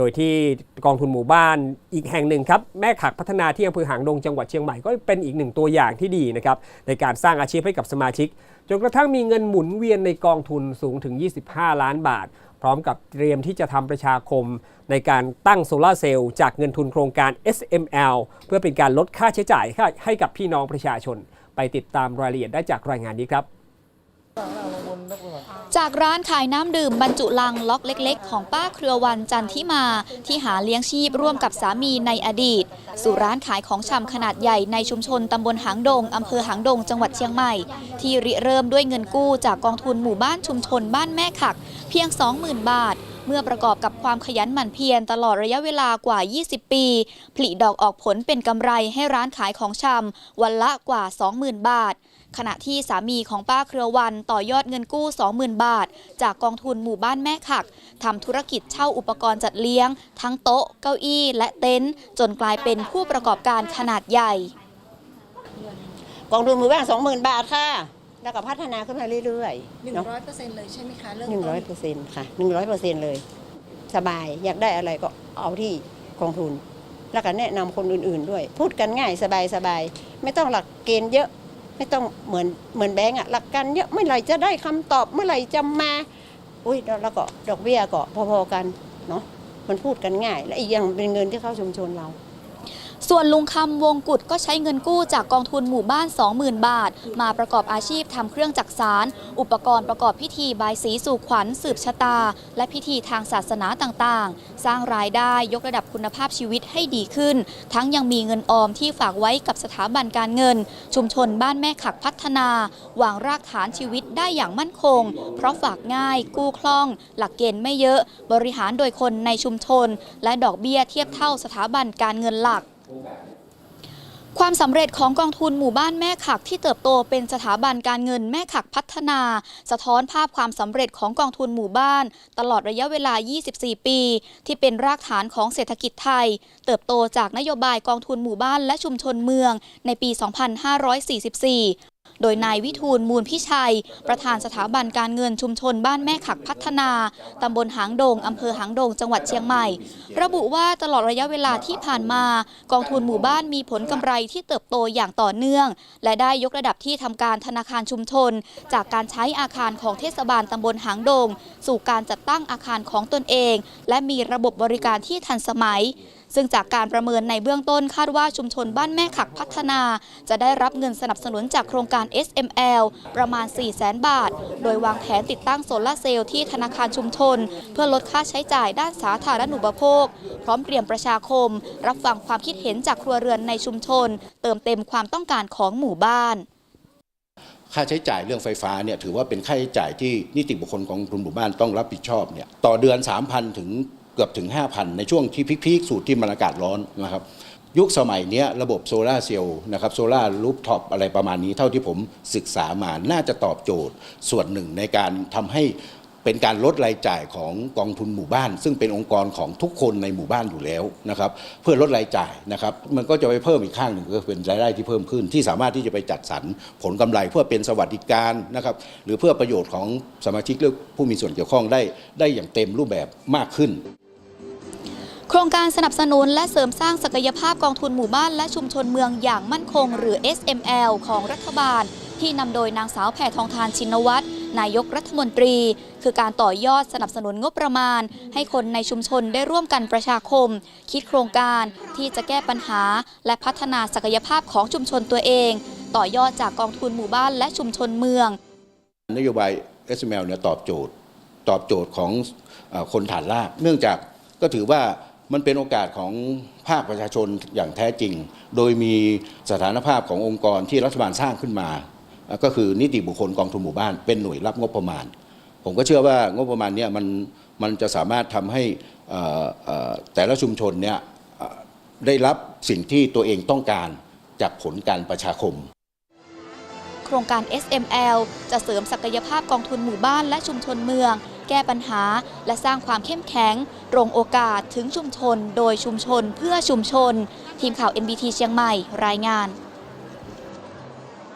โดยที่กองทุนหมู่บ้านอีกแห่งหนึ่งครับแม่ขักพัฒนาที่อำเภอหางดงจังหวัดเชียงใหม่ก็เป็นอีกหนึ่งตัวอย่างที่ดีนะครับในการสร้างอาชีพให้กับสมาชิก จนกระทั่งมีเงินหมุนเวียนในกองทุนสูงถึง 25 ล้านบาท พร้อมกับเตรียมที่จะทำประชาคม ในการตั้งโซลาร์เซลล์จากเงินทุนโครงการ SML เพื่อเป็นการลดค่าใช้จ่ายให้กับพี่น้องประชาชน ไปติดตามรายละเอียดได้จากรายงานนี้ครับ จากร้านขายน้ำดื่มบรรจุลังล็อกเล็ก ๆ ของป้าเครือวันจันทิมา ที่หาเลี้ยงชีพร่วมกับสามีในอดีต สู่ร้านขายของชำขนาดใหญ่ในชุมชนตำบลหางดงอำเภอหางดงจังหวัดเชียงใหม่ ที่ริเริ่มด้วยเงินกู้จากกองทุนหมู่บ้านชุมชนบ้านแม่ขัก เพียง 20,000 บาทเมื่อประกอบกับความขยันหมั่นเพียรตลอดระยะเวลากว่า 20 ปี ผลิดอกออกผลเป็นกำไรให้ร้านขายของชำวันละกว่า 20,000 บาท ขณะที่สามีของป้าเครือวันต่อยอดเงินกู้ 20,000 บาท จากกองทุนหมู่บ้านแม่ขักทำธุรกิจเช่าอุปกรณ์จัดเลี้ยง ทั้งโต๊ะ เก้าอี้และเต็นท์จนกลายเป็นผู้ประกอบการขนาดใหญ่ กองทุนหมู่บ้านสองหมื่นบาทค่ะ แล้วก็พัฒนาขึ้นมาเรื่อยหนึ่งๆเนาะร้อยเปอร์เซ็นต์เลยใช่ไหมคะเรื่องหนึ่งร้อยเปอร์เซ็นต์ค่ะหนึ่งร้อยเปอร์เซ็นต์เลย สบายอยากได้อะไรก็เอาที่กองทุน แล้วก็แนะนำคนอื่นๆด้วย พูดกันง่ายสบายสบายไม่ต้องหลักเกณฑ์เยอะ ไม่ต้องเหมือนเหมือนแบงก์อะหลักการเยอะเมื่อไหร่จะได้คำตอบเมื่อไหร่จะมาอุ้ยแล้วก็ดอกเบี้ยก็พอๆกันเนาะมันพูดกันง่าย และอีกอย่างเป็นเงินที่เข้าชุมชนเรา ส่วนลุงคำวงกุฎก็ใช้เงินกู้จากกองทุนหมู่บ้าน 20,000 บาท มาประกอบอาชีพทำเครื่องจักสาร อุปกรณ์ประกอบพิธีบายสีสู่ขวัญสืบชะตา และพิธีทางศาสนาต่างๆ สร้างรายได้ยกระดับคุณภาพชีวิตให้ดีขึ้น ทั้งยังมีเงินออมที่ฝากไว้กับสถาบันการเงิน ชุมชนบ้านแม่ขักพัฒนาวางรากฐานชีวิตได้อย่างมั่นคง เพราะฝากง่าย กู้คล่อง หลักเกณฑ์ไม่เยอะ บริหารโดยคนในชุมชน และดอกเบี้ยเทียบเท่าสถาบันการเงินหลัก ความสำเร็จของกองทุนหมู่บ้านแม่ขักที่เติบโตเป็นสถาบันการเงินแม่ขักพัฒนา สะท้อนภาพความสำเร็จของกองทุนหมู่บ้าน ตลอดระยะเวลา 24 ปี ที่เป็นรากฐานของเศรษฐกิจไทย เติบโตจากนโยบายกองทุนหมู่บ้านและชุมชนเมืองในปี 2544 โดยนายวิทูลมูลพิชัย ประธานสถาบันการเงินชุมชนบ้านแม่ขักพัฒนาตำบลหางดงอำเภอหางดงจังหวัดเชียงใหม่ ระบุว่าตลอดระยะเวลาที่ผ่านมา กองทุนหมู่บ้านมีผลกำไรที่เติบโตอย่างต่อเนื่อง และได้ยกระดับที่ทำการธนาคารชุมชน จากการใช้อาคารของเทศบาลตำบลหางดง สู่การจัดตั้งอาคารของตนเอง และมีระบบบริการที่ทันสมัย ซึ่งจากการประเมินในเบื้องต้นคาดว่าชุมชนบ้านแม่ขักพัฒนา จะได้รับเงินสนับสนุนจากโครงการ SML ประมาณ 4 0 0แสนบาท โดยวางแผนติดตั้งโซลาเซลล์ที่ธนาคารชุมชน เพื่อลดค่าใช้จ่ายด้านสาธารณูปโภค พร้อมเตรียมประชาคม รับฟังความคิดเห็นจากครัวเรือนในชุมชน เติมเต็มความต้องการของหมู่บ้านค่าใช้จ่ายเรื่องไฟฟ้าเนี่ยถือว่าเป็นค่าใช้จ่ายที่นิติบุคคลของกลุ่มหมู่บ้านต้องรับผิดชอบเนี่ยต่อเดือน 3,000 ถึง เกือบถึง 5,000 ในช่วงที่พีคๆสูตรที่มันอากาศร้อนนะครับยุคสมัยนี้ระบบโซลาเซลล์นะครับโซลาร์รูฟท็อปอะไรประมาณนี้เท่าที่ผมศึกษามาน่าจะตอบโจทย์ส่วนหนึ่งในการทำให้เป็นการลดรายจ่ายของกองทุนหมู่บ้าน ซึ่งเป็นองค์กรของทุกคนในหมู่บ้านอยู่แล้วนะครับเพื่อลดรายจ่ายนะครับมันก็จะไปเพิ่มอีกข้างหนึ่งก็เป็นรายได้ที่เพิ่มขึ้น ที่สามารถที่จะไปจัดสรรผลกำไรเพื่อเป็นสวัสดิการนะครับหรือเพื่อประโยชน์ของสมาชิกหรือผู้มีส่วนเกี่ยวข้องได้ได้อย่างเต็มรูปแบบมากขึ้น โครงการสนับสนุนและเสริมสร้างศักยภาพกองทุนหมู่บ้านและชุมชนเมืองอย่างมั่นคง หรือ SML ของรัฐบาล ที่นำโดยนางสาวแพทองทานชินวัตรนายกรัฐมนตรี คือการต่อยอดสนับสนุนงบประมาณ ให้คนในชุมชนได้ร่วมกันประชาคม คิดโครงการที่จะแก้ปัญหา และพัฒนาศักยภาพของชุมชนตัวเอง ต่อยอดจากกองทุนหมู่บ้านและชุมชนเมือง นโยบาย SML เนี่ยตอบโจทย์ ตอบโจทย์ของคนฐานราก เนื่องจากก็ถือว่า มันเป็นโอกาสของภาคประชาชนอย่างแท้จริง โดยมีสถานภาพขององค์กรที่รัฐบาลสร้างขึ้นมา ก็คือนิติบุคคลกองทุนหมู่บ้านเป็นหน่วยรับงบประมาณ ผมก็เชื่อว่างบประมาณเนี่ยมันมันจะสามารถทำให้แต่ละชุมชนเนี่ยได้รับสิ่งที่ตัวเองต้องการจากผลการประชาคม โครงการ SML จะเสริมศักยภาพกองทุนหมู่บ้านและชุมชนเมือง แก้ปัญหา และสร้างความเข้มแข็งตรงโอกาสถึงชุมชน โดยชุมชนเพื่อชุมชน ทีมข่าว NBT เชียงใหม่รายงาน